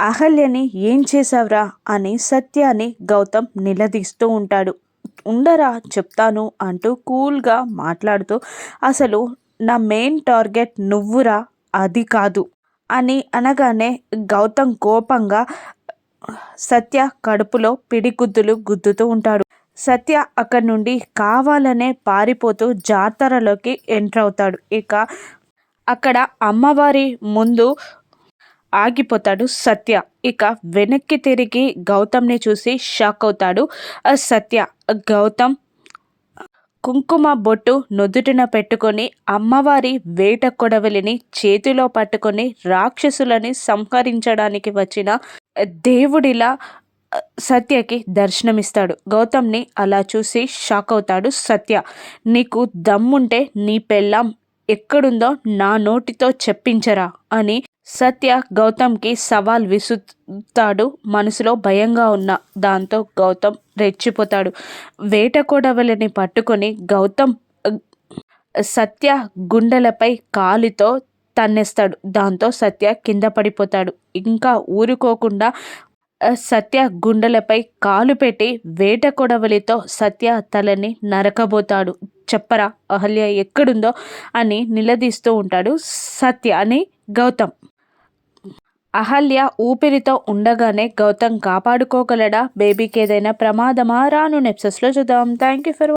అహల్యని ఏం చేశావురా అని సత్యాన్ని గౌతమ్ నిలదీస్తూ ఉంటాడు. ఉండరా చెప్తాను అంటూ కూల్గా మాట్లాడుతూ అసలు నా మెయిన్ టార్గెట్ నువ్వురా? అది కాదు అని అనగానే గౌతమ్ కోపంగా సత్య కడుపులో పిడిగుద్దులు గుద్దుతూ ఉంటాడు. సత్య అక్కడి నుండి కావాలనే పారిపోతూ జాతరలోకి ఎంటర్ అవుతాడు. ఇక అక్కడ అమ్మవారి ముందు ఆగిపోతాడు సత్య. ఇక వెనక్కి తిరిగి గౌతమ్ని చూసి షాక్ అవుతాడు. సత్య గౌతమ్ కుంకుమ బొట్టు నుదుటిన పెట్టుకొని అమ్మవారి వేట కొడవలిని చేతిలో పట్టుకొని రాక్షసులని సంహరించడానికి వచ్చిన దేవుడిలా సత్యకి దర్శనమిస్తాడు. గౌతమ్ని అలా చూసి షాక్ అవుతాడు సత్య. నీకు దమ్ముంటే నీ పెళ్ళాం ఎక్కడుందో నా నోటితో చెప్పించరా అని సత్య గౌతమ్కి సవాల్ విసుతాడు మనసులో భయంగా ఉన్న దాంతో గౌతమ్ రెచ్చిపోతాడు. వేట కొడవలిని పట్టుకొని గౌతమ్ సత్య గుండెలపై కాలితో తన్నేస్తాడు. దాంతో సత్య కింద పడిపోతాడు. ఇంకా ఊరుకోకుండా సత్య గుండెలపై కాలు పెట్టి వేట కొడవలితో సత్య తలని నరకబోతాడు. చెప్పరా అహల్య ఎక్కడుందో అని నిలదీస్తూ ఉంటాడు సత్య అని గౌతమ్. అహల్య ఊపిరితో ఉండగానే గౌతమ్ కాపాడుకోగలడా? బేబీకి ఏదైనా ప్రమాదమా? రాను నెప్సెస్లో చూద్దాం. Thank you for